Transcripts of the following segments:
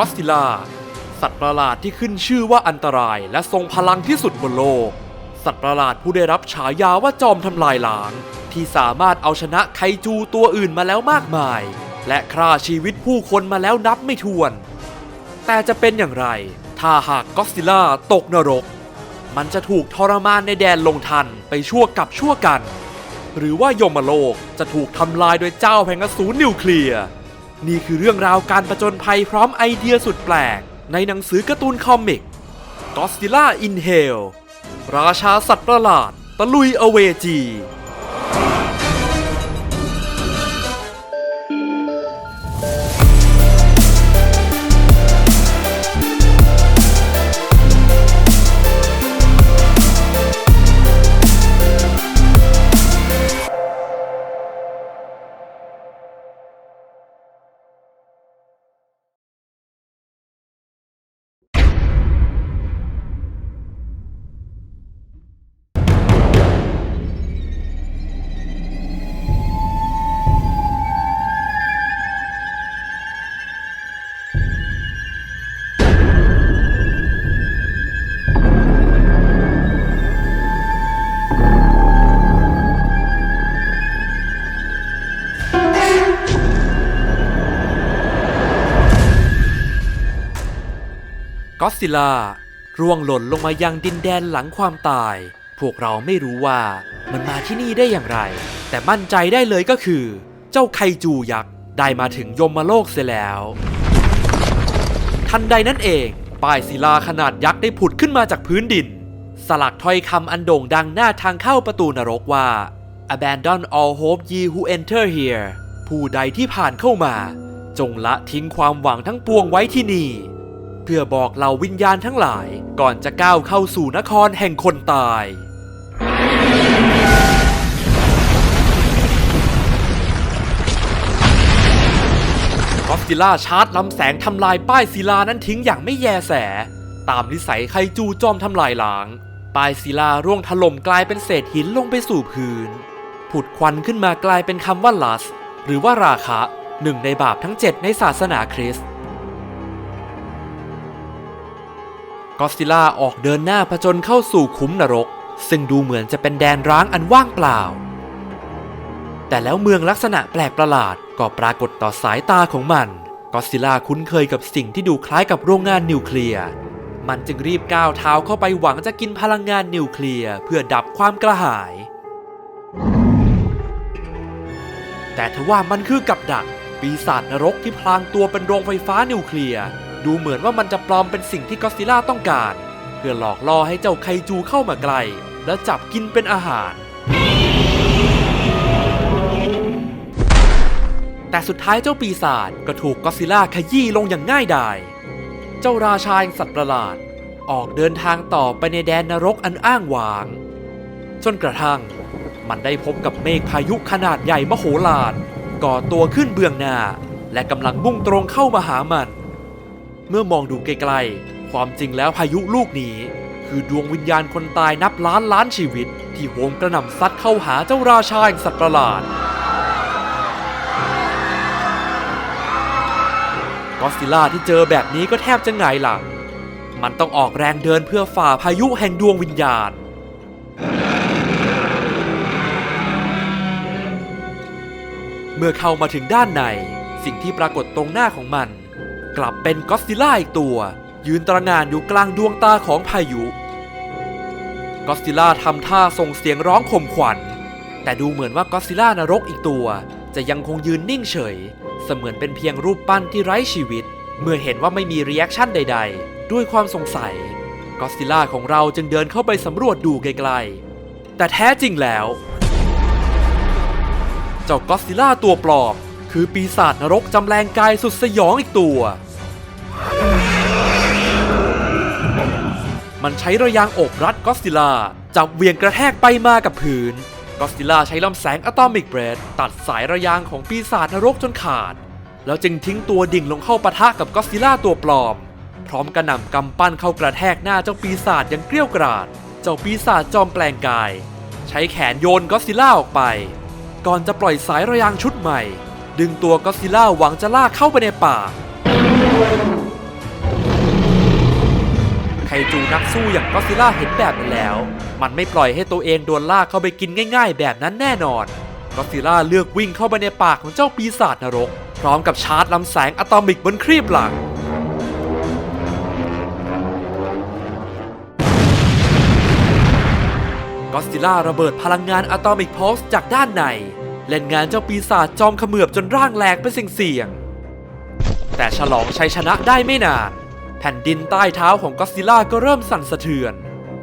ก็อดซิล่า สัตว์ประหลาดที่ขึ้นชื่อว่าอันตรายและทรงพลังที่สุดบนโลก สัตว์ประหลาดผู้ได้รับฉายาว่าจอมทำลายล้าง ที่สามารถเอาชนะไคจูตัวอื่นมาแล้วมากมาย และฆ่าชีวิตผู้คนมาแล้วนับไม่ถ้วน แต่จะเป็นอย่างไร ถ้าหากก็อดซิลล่าตกนรก มันจะถูกทรมานในแดนลงทันไปชั่วกับชั่วกัน หรือว่ายมโลกจะถูกทำลายโดยเจ้าแห่งอสูรนิวเคลียร์ นี่คือเรื่องราวการประจนภัยพร้อมไอเดียสุดแปลก ในหนังสือการ์ตูนคอมิก Godzilla in Hell ราชาสัตว์ประหลาด ตะลุยอเวจี อดซิล่าร่วงหล่นลงมายังดินแดนหลังความตาย พวกเราไม่รู้ว่ามันมาที่นี่ได้อย่างไร แต่มั่นใจได้เลยก็คือ เจ้าไคจูยักษ์ได้มาถึงยมโลกเสียแล้ว ทันใดนั้นเอง ป้ายศิลาขนาดยักษ์ได้ผุดขึ้นมาจากพื้นดิน สลักถ้อยคำอันโด่งดังหน้าทางเข้าประตูนรกว่า Abandon all hope ye who enter here ผู้ใดที่ผ่านเข้ามา จงละทิ้งความหวังทั้งปวงไว้ที่นี่ พื่อบอกเหล่าวิญญาณทั้งหลาย ก่อนจะก้าวเข้าสู่นครแห่งคนตายก็อดซิลล่าชาร์จลำแสงทำลายป้ายศิลานั้นทิ้งอย่างไม่แยแส ตามนิสัยไคจูจอมทำลายล้าง ป้ายศิลาร่วงถล่มกลายเป็นเศษหินลงไปสู่พื้น ผุดควันขึ้นมากลายเป็นคำว่าลัส หรือว่าราคะหนึ่งในบาปทั้งเจ็ดในศาสนาคริสต์ ก็ซิล่าออกเดินหน้าผจญเข้าสู่คุ้มนรก ซึ่งดูเหมือนจะเป็นแดนร้างอันว่างเปล่า แต่แล้วเมืองลักษณะแปลกประหลาดก็ปรากฏต่อสายตาของมันก็ซิลล่าคุ้นเคยกับสิ่งที่ดูคล้ายกับโรงงานนิวเคลียร์มันจึงรีบก้าวเท้าเข้าไปหวังจะกินพลังงานนิวเคลียร์เพื่อดับความกระหาย แต่ทว่ามันคือกับดักปีศาจนรกที่พลางตัวเป็นโรงไฟฟ้านิวเคลียร์ ดูเหมือนว่ามันจะปลอมเป็นสิ่งที่ก็อดซิล่าต้องการ เพื่อหลอกล่อให้เจ้าไคจูเข้ามาใกล้แล้วจับกินเป็นอาหาร แต่สุดท้ายเจ้าปีศาจก็ถูกก็อดซิลล่าขยี้ลงอย่างง่ายดาย เจ้าราชาแห่งสัตว์ประหลาด ออกเดินทางต่อไปในแดนนรกอันอ้างว้าง จนกระทั่ง มันได้พบกับเมฆพายุขนาดใหญ่มโหฬารก่อตัวขึ้นเบื้องหน้า และกำลังมุ่งตรงเข้ามาหามัน เมื่อมองดูไกลๆ ความจริงแล้วพายุลูกนี้ คือดวงวิญญาณคนตายนับล้านล้านชีวิต ที่โหมกระหน่ำซัดเข้าหาเจ้าราชาแห่งสัตว์ประหลาดก็ซิล่าที่เจอแบบนี้ก็แทบจะหงายหลัง มันต้องออกแรงเดินเพื่อฝ่าพายุแห่งดวงวิญญาณ เมื่อเข้ามาถึงด้านใน สิ่งที่ปรากฏตรงหน้าของมัน กลับเป็นก็อดซิลล่าอีกตัว ยืนตระงานอยู่กลางดวงตาของพายุก็อดซิลล่าทำท่าส่งเสียงร้องข่มขวัญ แต่ดูเหมือนว่าก็อดซิลล่านรกอีกตัว จะยังคงยืนนิ่งเฉย เสมือนเป็นเพียงรูปปั้นที่ไร้ชีวิต เมื่อเห็นว่าไม่มีรีแอคชั่นใด ๆ ด้วยความสงสัยก็อดซิลล่าของเราจึงเดินเข้าไปสำรวจดูไกลๆ แต่แท้จริงแล้ว เจ้าก็อดซิลล่าตัวปลอม คือปีศาจนรกจำแรงกายสุดสยองอีกตัว มันใช้ระยางโอบรัดก็อดซิล่าจับเวียงกระแทกไปมากับพื้นก็อดซิล่าใช้ลำแสงอะตอมิกเบรดตัดสายระยางของปีศาจนรกจนขาด แล้วจึงทิ้งตัวดิ่งลงเข้าปะทะกับก็อดซิล่าตัวปลอม พร้อมกระหน่ำกำปั้นเข้ากระแทกหน้าเจ้าปีศาจอย่างเกรี้ยวกราด เจ้าปีศาจจอมแปลงกาย ใช้แขนโยนก็อดซิล่าออกไป ก่อนจะปล่อยสายระยางชุดใหม่ ดึงตัวก็อดซิล่าหวังจะลากเข้าไปในป่า ไคจูนักสู้อย่างก็ซิล่าเห็นแบบนั้นแล้ว มันไม่ปล่อยให้ตัวเองโดนลากเข้าไปกินง่ายๆ แบบนั้นแน่นอนก็ซิล่าเลือกวิ่งเข้าไปในปากของเจ้าปีศาจนรก พร้อมกับชาร์จลำแสงอะตอมิกบนครีบหลังก็ซิล่าระเบิดพลังงานอะตอมิกพอลสจากด้านใน เล่นงานเจ้าปีศาจจอมเขมือบจนร่างแหลกเป็นเสี่ยงๆแต่ฉลองชัยชนะได้ไม่นาน แผ่นดินใต้เท้าของก็อดซิล่าก็เริ่มสั่นสะเทือน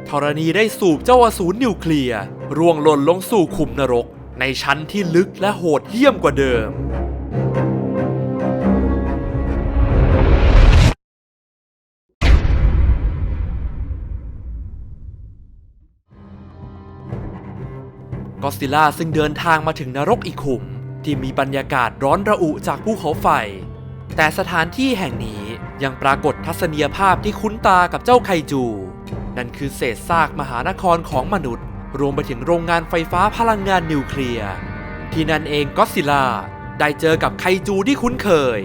ธรณีได้สูบเจ้าอสูรนิวเคลียร์ร่วงหล่นลงสู่ขุมนรก ในชั้นที่ลึกและโหดเหี้ยมกว่าเดิม ก็อดซิล่าซึ่งเดินทางมาถึงนรกอีกขุม ที่มีบรรยากาศร้อนระอุจากภูเขาไฟ แต่สถานที่แห่งนี้ ยังปรากฏทัศนียภาพที่คุ้นตากับเจ้าไคจู นั่นคือเศษซากมหานครของมนุษย์ รวมไปถึงโรงงานไฟฟ้าพลังงานนิวเคลียร์ที่นั่นเองก็อดซิล่าได้เจอกับไคจูที่คุ้นเคย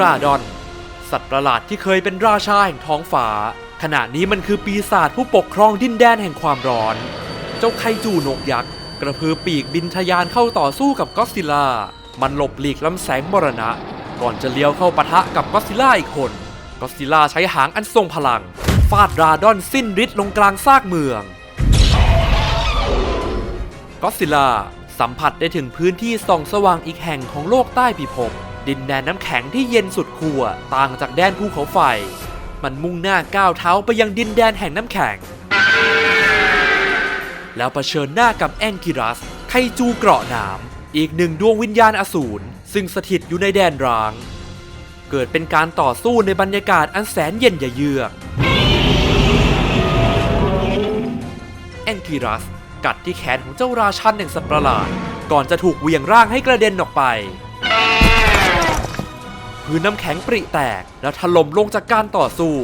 ราดอน สัตว์ประหลาดที่เคยเป็นราชาแห่งท้องฟ้า ขณะนี้มันคือปีศาจผู้ปกครองดินแดนแห่งความร้อน เจ้าไคจูนกยักษ์กระพือปีกบินทะยานเข้าต่อสู้กับก็อดซิลล่ามันหลบหลีกลำแสงมรณะ ก่อนจะเลี้ยวเข้าปะทะกับก็อดซิล่าอีกคนก็อดซิล่าใช้หางอันทรงพลัง ฟาดราดอนสิ้นฤทธิ์ลงกลางซากเมืองก็อดซิลล่าสัมผัสได้ถึงพื้นที่ส่องสว่างอีกแห่งของโลกใต้พิภพดินแดนน้ำแข็งที่เย็นสุดขั้วต่างจากแดนภูเขาไฟ มันมุ่งหน้าก้าวเท้าไปยังดินแดนแห่งน้ำแข็ง แล้วเผชิญหน้ากับแองกิรัส ไคจูเกราะหนามอีกหนึ่งดวงวิญญาณอสูร ซึ่งสถิตอยู่ในแดนร้าง เกิดเป็นการต่อสู้ในบรรยากาศอันแสนเย็นยะเยือกแองกิรัสกัดที่แขนของเจ้าราชันแห่งสัตว์ประหลาด ก่อนจะถูกเหวี่ยงร่างให้กระเด็นออกไปพื้นน้ำแข็งปริแตกแล้วถล่มลงจากการต่อสู้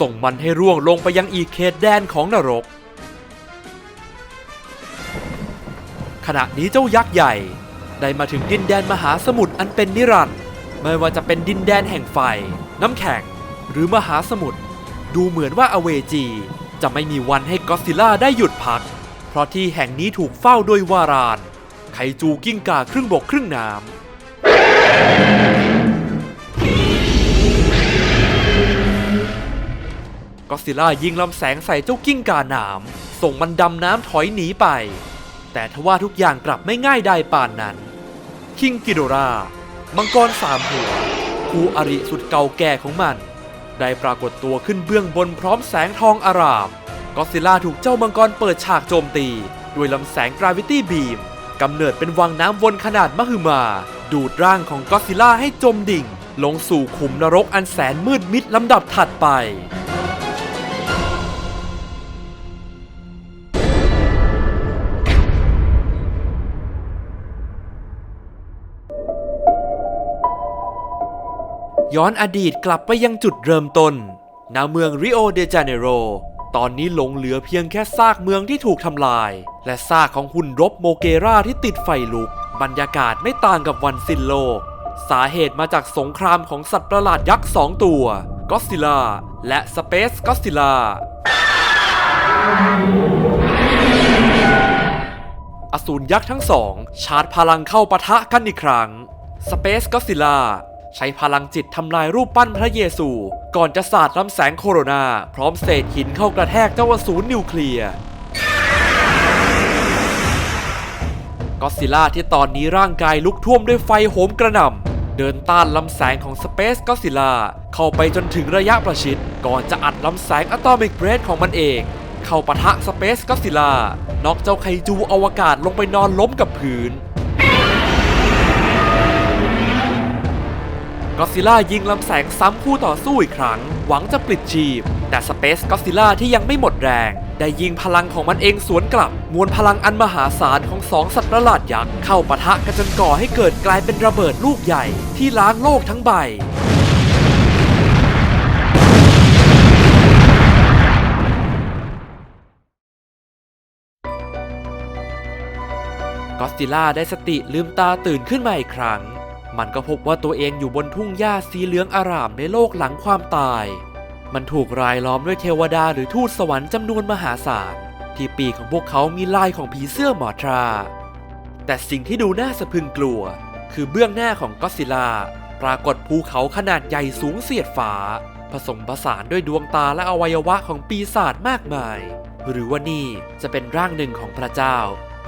ส่งมันให้ร่วงลงไปยังอีกเขตแดนของนรก ขณะนี้เจ้ายักษ์ใหญ่ ได้มาถึงดินแดนมหาสมุทรอันเป็นนิรันดร์ไม่ว่าจะเป็นดินแดนแห่งไฟ น้ำแข็ง หรือมหาสมุทรดูเหมือนว่าอเวจี จะไม่มีวันให้ก็อดซิลล่าได้หยุดพัก เพราะที่แห่งนี้ถูกเฝ้าโดยวาราน ไคจูกิ้งก่าครึ่งบกครึ่งน้ำก็อดซิลล่ายิงลำแสงใส่เจ้ากิ้งก่าหนามส่งมันดำน้ำถอยหนีไป แต่ทว่าทุกอย่างกลับไม่ง่ายได้ป่านนั้น คิงกิโดรามังกรสามหัวคู่อริสุดเก่าแก่ของมัน ได้ปรากฏตัวขึ้นเบื้องบนพร้อมแสงทองอารามก็ซิล่าถูกเจ้ามังกรเปิดฉากโจมตี ด้วยลำแสงกราวิตี้บีมกำเนิดเป็นวังน้ำวนขนาดมหึมา ดูดร่างของก็ซิล่าให้จมดิ่ง ลงสู่ขุมนรกอันแสนมืดมิดลำดับถัดไป ย้อนอดีตกลับไปยังจุดเริ่มต้นณเมืองริโอเดจาเนโร ตอนนี้หลงเหลือเพียงแค่ซากเมืองที่ถูกทำลาย และซากของหุ่นรบโมเกราที่ติดไฟลุก บรรยากาศไม่ต่างกับวันสิ้นโลก สาเหตุมาจากสงครามของสัตว์ประหลาดยักษ์สองตัวก็อดซิล่าและสเปซก็อดซิล่าอสูรยักษ์ทั้งสอง ชาร์จพลังเข้าปะทะกันอีกครั้งสเปซก็อดซิลล่า ใช้พลังจิตทำลายรูปปั้นพระเยซู ก่อนจะสาดลำแสงโคโรนา พร้อมเศษหินเข้ากระแทกเจ้าอสูรนิวเคลียร์ก็ซิลล่าที่ตอนนี้ร่างกายลุกท่วมด้วยไฟโหมกระหน่ำเดินต้านลำแสงของสเปซก็ซิลล่าเข้าไปจนถึงระยะประชิด ก่อนจะอัดลำแสงอะตอมิกเบรดของมันเอง เข้าปะทะสเปซก็ซิลล่าน็อกเจ้าไคจูอวกาศลงไปนอนล้มกับพื้น ก็อดซิล่ายิงลำแสงซ้ำคู่ต่อสู้อีกครั้ง หวังจะปลิดชีพ แต่สเปซก็อดซิล่าที่ยังไม่หมดแรง ได้ยิงพลังของมันเองสวนกลับ มวลพลังอันมหาศาลของสองสัตว์ประหลาดยักษ์เข้าปะทะกันจนก่อให้เกิดกลายเป็นระเบิดลูกใหญ่ที่ล้างโลกทั้งใบก็อดซิล่าได้สติลืมตาตื่นขึ้นมาอีกครั้ง มันก็พบว่าตัวเองอยู่บนทุ่งหญ้าสีเหลืองอารามในโลกหลังความตาย มันถูกรายล้อมด้วยเทวดาหรือทูตสวรรค์จำนวนมหาศาล ที่ปีกของพวกเขามีลายของผีเสื้อหมอทรา แต่สิ่งที่ดูน่าสะพึงกลัว คือเบื้องหน้าของก็อดซิลลาปรากฏภูเขาขนาดใหญ่สูงเสียดฟ้าผสมผสานด้วยดวงตาและอวัยวะของปีศาจมากมาย หรือว่านี่จะเป็นร่างหนึ่งของพระเจ้า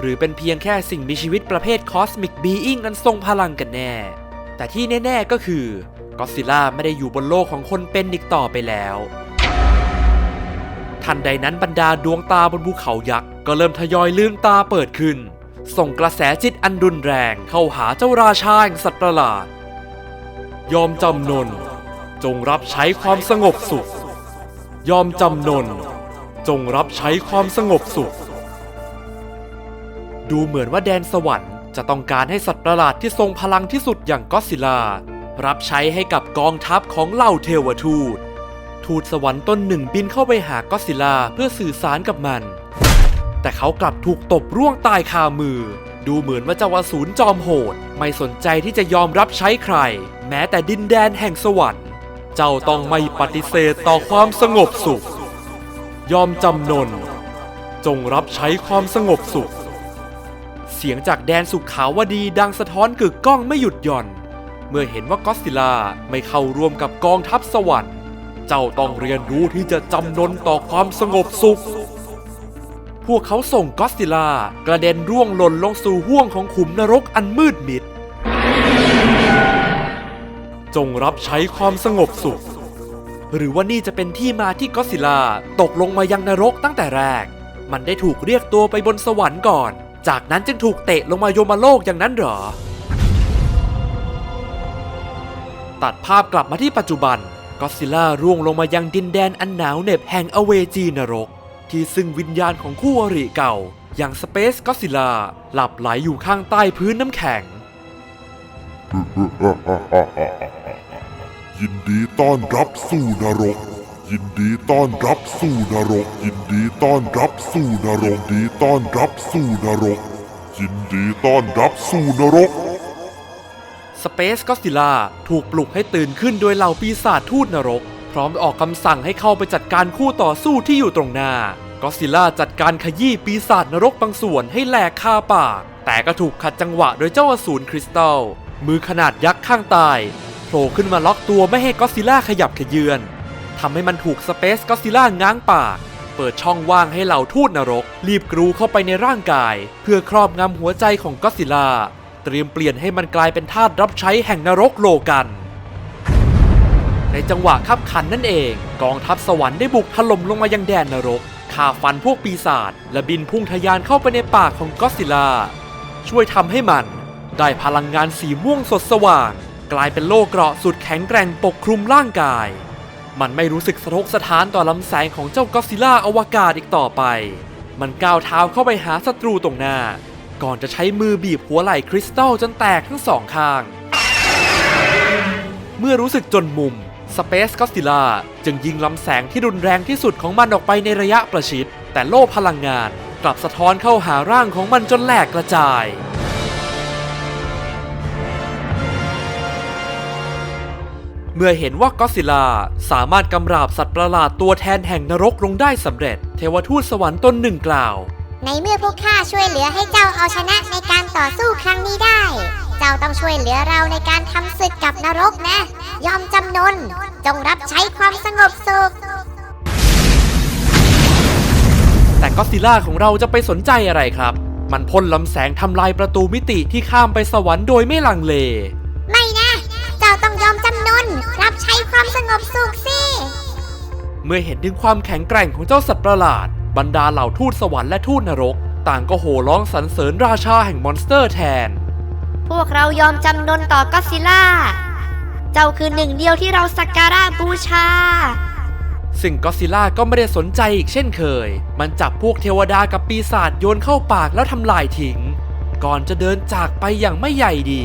หรือเป็นเพียงแค่สิ่งมีชีวิตประเภทคอสมิกบีอิงอันทรงพลังกันแน่ แต่ที่แน่ ๆก็คือก็อซิลล่าไม่ได้อยู่บนโลกของคนเป็นอีกต่อไปแล้ว ทันใดนั้นบรรดาดวงตาบนภูเขายักษ์ก็เริ่มทยอยลืมตาเปิดขึ้น ส่งกระแสจิตอันรุนแรงเข้าหาเจ้าราชาแห่งสัตว์ประหลาด ยอมจำนน จงรับใช้ความสงบสุข ยอมจำนน จงรับใช้ความสงบสุข ดูเหมือนว่าแดนสวรรค์จะต้องการให้สัตว์ประหลาดที่ทรงพลังที่สุดอย่างก็อดซิลา รับใช้ให้กับกองทัพของเหล่าเทวทูต ทูตสวรรค์ต้นหนึ่งบินเข้าไปหาก็อดซิลลาเพื่อสื่อสารกับมัน แต่เขากลับถูกตบร่วงตายคามือ ดูเหมือนว่าเจ้าอสูรจอมโหด ไม่สนใจที่จะยอมรับใช้ใคร แม้แต่ดินแดนแห่งสวรรค์ เจ้าต้องไม่ปฏิเสธต่อความสงบสุข ยอมจำนน จงรับใช้ความสงบสุข เสียงจากแดนสุขขาวดีดังสะท้อนกึกก้องไม่หยุดหย่อน เมื่อเห็นว่าก็อดซิลาไม่เข้าร่วมกับกองทัพสวรรค์ เจ้าต้องเรียนรู้ที่จะจำนนต่อความสงบสุข พวกเขาส่งก็อดซิลากระเด็นร่วงหล่นลงสู่ห้วงของขุมนรกอันมืดมิด จงรับใช้ความสงบสุข หรือว่านี่จะเป็นที่มาที่ก็อดซิลลาตกลงมายังนรกตั้งแต่แรก มันได้ถูกเรียกตัวไปบนสวรรค์ก่อน จากนั้นจึงถูกเตะลงมาโยมโลกอย่างนั้นเหรอ ตัดภาพกลับมาที่ปัจจุบันก็ซิลล่าร่วงลงมายังดินแดนอันหนาวเหน็บแห่งอเวจีนรก ที่ซึ่งวิญญาณของคู่อริเก่า อย่างสเปซก็ซิลล่าหลับไหลอยู่ข้างใต้พื้นน้ำแข็ง ยินดีต้อนรับสู่นรก ยินดีต้อนรับสู่นรก ยินดีต้อนรับสู่นรกยินดีต้อนรับสู่นรก ยินดีต้อนรับสู่นรก สเปซก็อดซิลล่าถูกปลุกให้ตื่นขึ้นโดยเหล่าปีศาจทูตนรก พร้อมออกคำสั่งให้เข้าไปจัดการคู่ต่อสู้ที่อยู่ตรงหน้าก็อดซิล่าจัดการขยี้ปีศาจนรกบางส่วนให้แหลกคาปาก แต่ก็ถูกขัดจังหวะโดยเจ้าอสูรคริสตัล มือขนาดยักษ์ข้างใต้โผล่ขึ้นมาล็อกตัวไม่ให้ก็อดซิล่าขยับขยื่น ทำให้มันถูกสเปซก็ซิล่าง้างปาก เปิดช่องว่างให้เหล่าทูตนรก รีบกรูเข้าไปในร่างกาย เพื่อครอบงำหัวใจของก็ซิล่าเตรียมเปลี่ยนให้มันกลายเป็นทาสรับใช้แห่งนรกโลกัน ในจังหวะคับขันนั่นเอง กองทัพสวรรค์ได้บุกถล่มลงมายังแดนนรกฆ่าฟันพวกปีศาจและบินพุ่งทะยานเข้าไปในปากของก็ซิลลาช่วยทำให้มัน ได้พลังงานสีม่วงสดสว่าง กลายเป็นโลเกราะสุดแข็งแกร่งปกคลุมร่างกาย มันไม่รู้สึกสะทกสะท้านต่อลำแสงของเจ้าก็อซิล่าอวกาศอีกต่อไป มันก้าวเท้าเข้าไปหาศัตรูตรงหน้า ก่อนจะใช้มือบีบหัวไหล่คริสตัลจนแตกทั้งสองข้าง เมื่อรู้สึกจนมุมสเปซก็อซิลล่าจึงยิงลำแสงที่รุนแรงที่สุดของมันออกไปในระยะประชิด แต่โล่พลังงานกลับสะท้อนเข้าหาร่างของมันจนแหลกกระจาย เมื่อเห็นว่าก็อดซิลลาสามารถกำราบสัตว์ประหลาดตัวแทนแห่งนรกลงได้สำเร็จ เทวทูตสวรรค์ตนหนึ่งกล่าว ในเมื่อพวกข้าช่วยเหลือให้เจ้าเอาชนะในการต่อสู้ครั้งนี้ได้ เจ้าต้องช่วยเหลือเราในการทำศึกกับนรกนะ ยอมจำนน จงรับใช้ความสงบสุขแต่ก็อดซิลล่าของเราจะไปสนใจอะไรครับ มันพ่นลำแสงทำลายประตูมิติที่ข้ามไปสวรรค์โดยไม่ลังเล ใช้ความสงบสุขสิ เมื่อเห็นถึงความแข็งแกร่งของเจ้าสัตว์ประหลาด บรรดาเหล่าทูตสวรรค์และทูตนรก ต่างก็โห่ร้องสรรเสริญราชาแห่งมอนสเตอร์แทน พวกเรายอมจำนนต่อก็อดซิลล่า เจ้าคือหนึ่งเดียวที่เราสักการะบูชา ซึ่งก็อดซิลล่าก็ไม่ได้สนใจอีกเช่นเคย มันจับพวกเทวดากับปีศาจโยนเข้าปากแล้วทำลายทิ้ง ก่อนจะเดินจากไปอย่างไม่ใหญ่ดี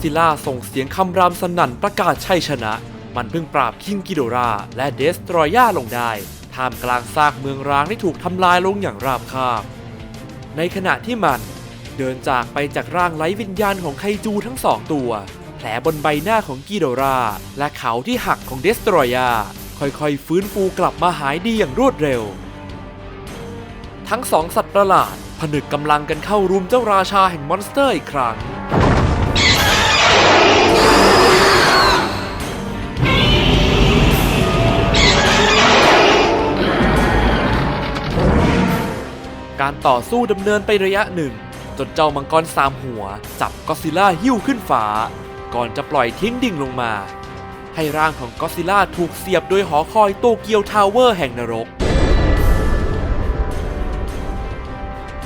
ซิล่าส่งเสียงคำรามสนั่นประกาศชัยชนะ มันเพิ่งปราบคิงกิโดรา และเดสตรอยาลงได้ ท่ามกลางซากเมืองร้างที่ถูกทำลายลงอย่างราบคาบ ในขณะที่มันเดินจากไปจากร่างไร้วิญญาณของไคจูทั้งสองตัว แผลบนใบหน้าของกิโดรา และเขาที่หักของเดสตรอยาค่อยๆ ฟื้นฟูกลับมาหายดีอย่างรวดเร็ว ทั้งสองสัตว์ประหลาดผนึกกำลังกันเข้ารุมเจ้าราชาแห่งมอนสเตอร์อีกครั้ง การต่อสู้ดำเนินไประยะหนึ่ง จนเจ้ามังกรสามหัว จับก็อดซิล่าหิ้วขึ้นฟ้า ก่อนจะปล่อยทิ้งดิ่งลงมา ให้ร่างของก็อดซิล่าถูกเสียบโดยหอคอยโตเกียวทาวเวอร์แห่งนรก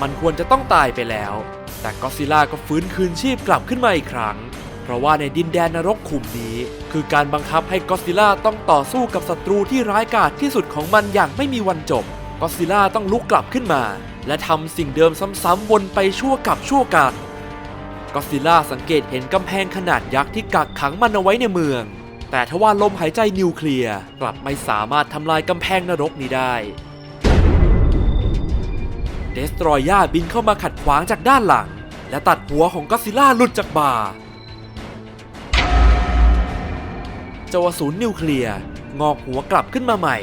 มันควรจะต้องตายไปแล้ว แต่ก็อดซิล่าก็ฟื้นคืนชีพกลับขึ้นมาอีกครั้ง เพราะว่าในดินแดนนรกขุมนี้ คือการบังคับให้ก็อดซิล่าต้องต่อสู้กับศัตรูที่ร้ายกาจที่สุดของมันอย่างไม่มีวันจบ ก็ซิล่าต้องลุกกลับขึ้นมา และทำสิ่งเดิมซ้ำๆวนไปชั่วกับชั่วกันก็ซิล่าสังเกตเห็นกำแพงขนาดยักษ์ที่กักขังมันเอาไว้ในเมือง แต่ทว่าลมหายใจนิวเคลียร์กลับไม่สามารถทำลายกำแพงนรกนี้ได้เดสตรอย่าบินเข้ามาขัดขวางจากด้านหลัง และตัดหัวของก็ซิลล่าหลุดจากบ่าเจ้าอสูรนิวเคลียร์งอกหัวกลับขึ้นมาใหม่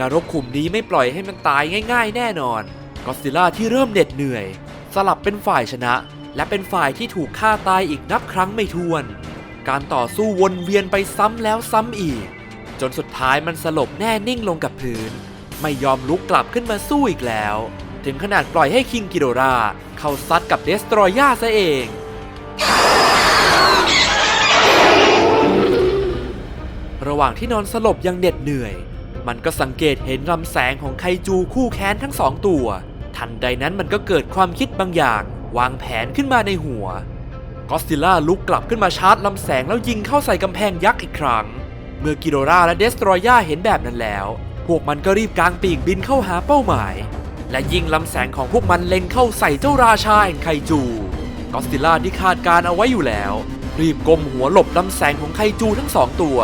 นรกขุมนี้ไม่ปล่อยให้มันตายง่าย ๆ แน่นอนก็อดซิลล่าที่เริ่มเหน็ดเหนื่อย สลับเป็นฝ่ายชนะ และเป็นฝ่ายที่ถูกฆ่าตายอีกนับครั้งไม่ถ้วน การต่อสู้วนเวียนไปซ้ำแล้วซ้ำอีก จนสุดท้ายมันสลบแน่นิ่งลงกับพื้น ไม่ยอมลุกกลับขึ้นมาสู้อีกแล้ว ถึงขนาดปล่อยให้คิงกิโดรา เข้าซัดกับเดสตรอยาซะเองระหว่างที่นอนสลบยังเหน็ดเหนื่อย มันก็สังเกตเห็นลำแสงของไคจูคู่แค้นทั้งสองตัว ทันใดนั้นมันก็เกิดความคิดบางอย่าง วางแผนขึ้นมาในหัวก็อดซิลล่าลุกกลับขึ้นมาชาร์จลำแสงแล้วยิงเข้าใส่กำแพงยักษ์อีกครั้ง เมื่อกิโดราและเดสตรอย่าเห็นแบบนั้นแล้ว พวกมันก็รีบกางปีกบินเข้าหาเป้าหมาย และยิงลำแสงของพวกมันเล็งเข้าใส่เจ้าราชาแห่งไคจูก็อดซิลล่าที่คาดการเอาไว้อยู่แล้ว รีบก้มหัวหลบลำแสงของไคจูทั้งสองตัว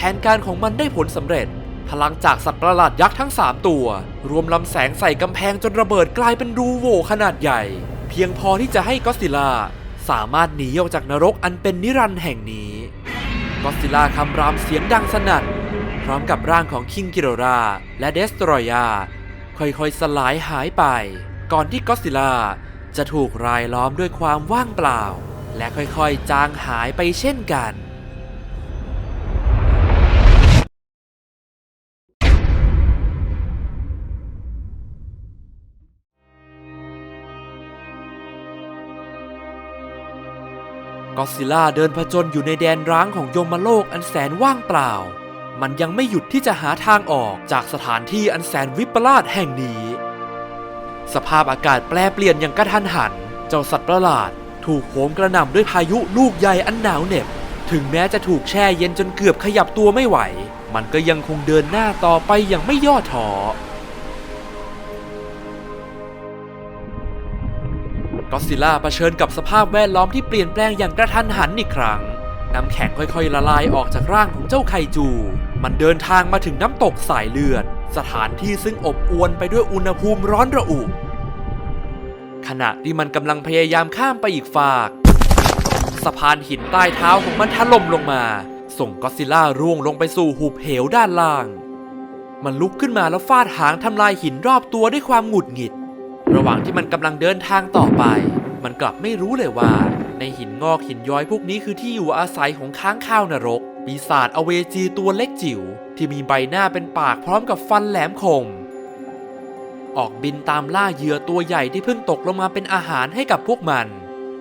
แผนการของมันได้ผลสำเร็จ พลังจากสัตว์ประหลาดยักษ์ทั้ง 3 ตัว รวมลำแสงใส่กำแพงจนระเบิดกลายเป็นรูโหว่ขนาดใหญ่ เพียงพอที่จะให้ก็อดซิล่าสามารถหนีออกจากนรกอันเป็นนิรันดร์แห่งนี้ก็อดซิล่าคำรามเสียงดังสนั่น พร้อมกับร่างของคิงกิโดราและเดสตรอยาค่อยๆสลายหายไป ก่อนที่ก็อดซิลล่าจะถูกรายล้อมด้วยความว่างเปล่า และค่อยๆจางหายไปเช่นกัน ก็ซิลล่าเดินผจญอยู่ในแดนร้างของยมโลกอันแสนว่างเปล่า มันยังไม่หยุดที่จะหาทางออกจากสถานที่อันแสนวิปลาสแห่งนี้ สภาพอากาศแปรเปลี่ยนอย่างกระทันหัน เจ้าสัตว์ประหลาด ถูกโหมกระหน่ำด้วยพายุลูกใหญ่อันหนาวเหน็บ ถึงแม้จะถูกแช่เย็นจนเกือบขยับตัวไม่ไหว มันก็ยังคงเดินหน้าต่อไปอย่างไม่ย่อท้อ ก็ซิลล่าเผชิญกับสภาพแวดล้อมที่เปลี่ยนแปลงอย่างกระทันหันอีกครั้ง น้ำแข็งค่อยๆ ละลายออกจากร่างของเจ้าไคจู มันเดินทางมาถึงน้ำตกสายเลือด สถานที่ซึ่งอบอวลไปด้วยอุณหภูมิร้อนระอุ ขณะที่มันกำลังพยายามข้ามไปอีกฝาก สะพานหินใต้เท้าของมันถล่มลงมา ส่งก็ซิลล่าร่วงลงไปสู่หุบเหวด้านล่าง มันลุกขึ้นมาแล้วฟาดหางทำลายหินรอบตัวด้วยความหงุดหงิด ระหว่างที่มันกำลังเดินทางต่อไป มันกลับไม่รู้เลยว่า ในหินงอกหินย้อยพวกนี้คือที่อยู่อาศัยของค้างข้าวนรก ปีศาจอเวจีตัวเล็กจิ๋วที่มีใบหน้าเป็นปากพร้อมกับฟันแหลมคม ออกบินตามล่าเหยื่อตัวใหญ่ที่เพิ่งตกลงมาเป็นอาหารให้กับพวกมัน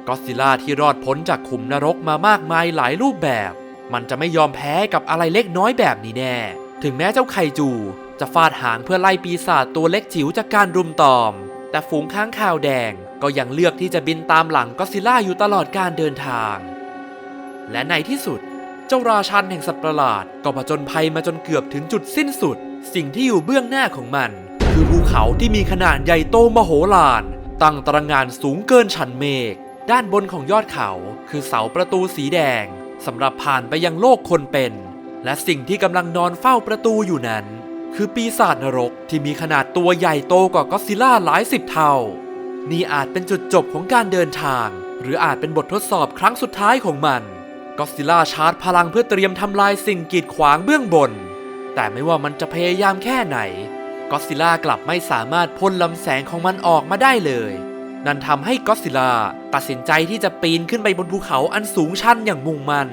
ก็อดซิลล่าที่รอดพ้นจากขุมนรกมามากมายหลายรูปแบบ มันจะไม่ยอมแพ้กับอะไรเล็กน้อยแบบนี้แน่ ถึงแม้เจ้าไคจู จะฟาดหางเพื่อไล่ปีศาจตัวเล็กจิ๋วจากการรุมตอม แต่ฝูงค้างคาวแดงก็ยังเลือกที่จะบินตามหลังก็ซิล่าอยู่ตลอดการเดินทาง และในที่สุด เจ้าราชันแห่งสัตว์ประหลาด ก็ผจญภัยมาจนเกือบถึงจุดสิ้นสุด สิ่งที่อยู่เบื้องหน้าของมัน คือภูเขาที่มีขนาดใหญ่โตมโหฬารตั้งตระงานสูงเกินชั้นเมฆด้านบนของยอดเขาคือเสาประตูสีแดงสำหรับผ่านไปยังโลกคนเป็น และสิ่งที่กำลังนอนเฝ้าประตูอยู่นั้น คือปีศาจนรกที่มีขนาดตัวใหญ่โตกว่าก็อดซิล่าหลายสิบเท่า นี่อาจเป็นจุดจบของการเดินทาง หรืออาจเป็นบททดสอบครั้งสุดท้ายของมันก็อดซิล่าชาร์จพลังเพื่อเตรียมทำลายสิ่งกีดขวางเบื้องบน แต่ไม่ว่ามันจะพยายามแค่ไหนก็อดซิล่ากลับไม่สามารถพ่นลำแสงของมันออกมาได้เลย นั่นทำให้ก็อดซิล่าตัดสินใจที่จะปีนขึ้นไปบนภูเขาอันสูงชันอย่างมุ่งมั่น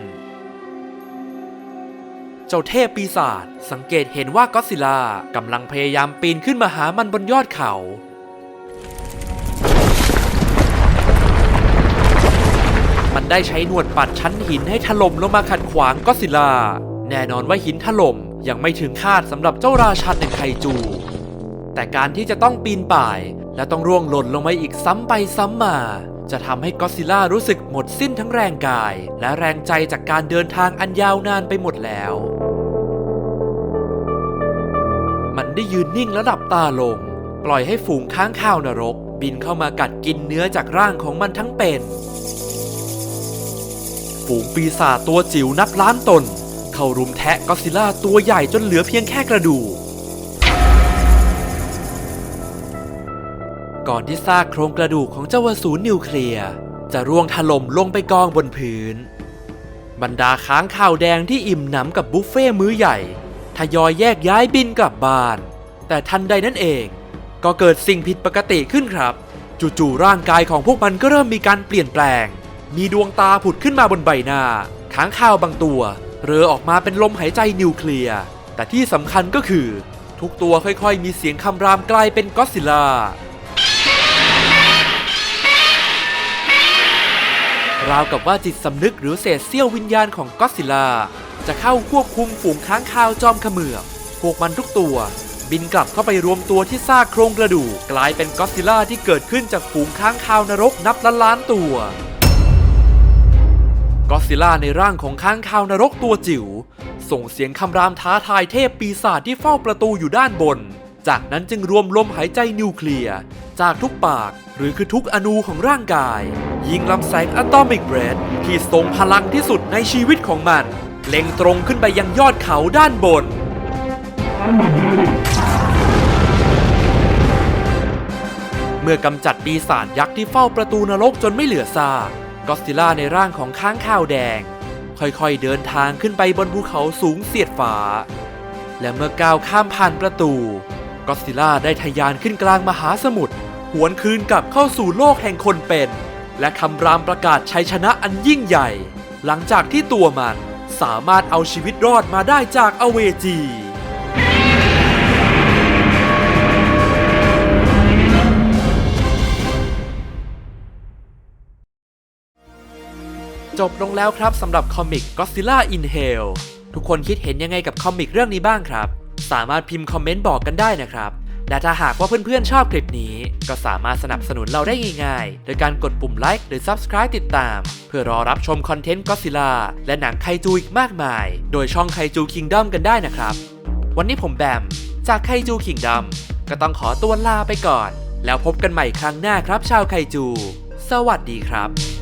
จ้าเทพปีศาจสังเกตเห็นว่าก็อดซิล่ากำลังพยายามปีนขึ้นมาหามันบนยอดเขามันได้ใช้หนวดปัดชั้นหินให้ถล่มลงมาขัดขวางก็ซิล่า แน่นอนว่าหินถล่มยังไม่ถึงคาดสำหรับเจ้าราชันแห่งไคจู แต่การที่จะต้องปีนป่าย และต้องร่วงหล่นลงมาอีกซ้ำไปซ้ำมา จะทำให้ก็ซิลล่ารู้สึกหมดสิ้นทั้งแรงกาย และแรงใจจากการเดินทางอันยาวนานไปหมดแล้ว มันได้ยืนนิ่งและหลับตาลง ปล่อยให้ฝูงค้างคาวนรก บินเข้ามากัดกินเนื้อจากร่างของมันทั้งเป็น ฝูงปีศาจตัวจิ๋วนับล้านตน เข้ารุมแทะก็ซิล่าตัวใหญ่จนเหลือเพียงแค่กระดูกก่อนที่ซากโครงกระดูกของเจ้าวสูรนิวเคลียร์จะร่วงถล่มลงไปกองบนพื้น บรรดาค้างข่าวแดงที่อิ่มหนำกับบุฟเฟ่มื้อใหญ่ ทยอยแยกย้ายบินกลับบ้าน แต่ทันใดนั่นเอง ก็เกิดสิ่งผิดปกติขึ้นครับ จู่ๆร่างกายของพวกมันก็เริ่มมีการเปลี่ยนแปลง มีดวงตาผุดขึ้นมาบนใบหน้าค้างข่าวบางตัว เรือออกมาเป็นลมหายใจนิวเคลียร์แต่ที่สำคัญก็คือ ทุกตัวค่อยๆ มีเสียงคำรามกลายเป็นก็อดซิลล่าราวกับว่าจิตสำนึกหรือเศษเสี้ยววิญญาณของก็อดซิลล่า จะเข้าควบคุมฝูงค้างคาวจอมเขมือบพวกมันทุกตัว บินกลับเข้าไปรวมตัวที่ซากโครงกระดูกกลายเป็นก็อดซิลล่าที่เกิดขึ้นจากฝูงค้างคาวนรกนับล้านล้านตัวก็อดซิลล่าในร่างของค้างคาวนรกตัวจิ๋วส่งเสียงคำรามท้าทายเทพปีศาจที่เฝ้าประตูอยู่ด้านบน จากนั้นจึงรวมลมหายใจนิวเคลียร์จากทุกปากหรือคือทุกอนูของร่างกาย ยิงลำแสงอะตอมิกเบรดที่ทรงพลังที่สุดในชีวิตของมัน เล็งตรงขึ้นไปยังยอดเขาด้านบน เมื่อกำจัดปีศาจยักษ์ที่เฝ้าประตูนรกจนไม่เหลือซากก็อดซิล่าในร่างของค้างข้าวแดง ค่อยๆเดินทางขึ้นไปบนภูเขาสูงเสียดฟ้า และเมื่อก้าวข้ามผ่านประตูก็อดซิลล่าได้ทะยานขึ้นกลางมหาสมุทรหวนคืนกลับเข้าสู่โลกแห่งคนเป็น และคำรามประกาศชัยชนะอันยิ่งใหญ่ หลังจากที่ตัวมัน สามารถเอาชีวิตรอดมาได้จากอเวจีจบลงแล้วครับสำหรับคอมิก Godzilla in Hell ทุกคนคิดเห็นยังไงกับคอมิกเรื่องนี้บ้างครับ สามารถพิมพ์คอมเมนต์บอกกันได้นะครับ และถ้าหากว่าเพื่อนๆชอบคลิปนี้ ก็สามารถสนับสนุนเราได้ง่ายๆ โดยการกดปุ่มไลค์หรือ Subscribe ติดตาม เพื่อรอรับชมคอนเทนต์ Godzilla และหนังไคจูอีกมากมาย โดยช่องไคจู Kingdom กันได้นะครับ วันนี้ผมแบม จากไคจู Kingdom ก็ต้องขอตัวลาไปก่อน แล้วพบกันใหม่ครั้งหน้าครับชาวไคจู สวัสดีครับ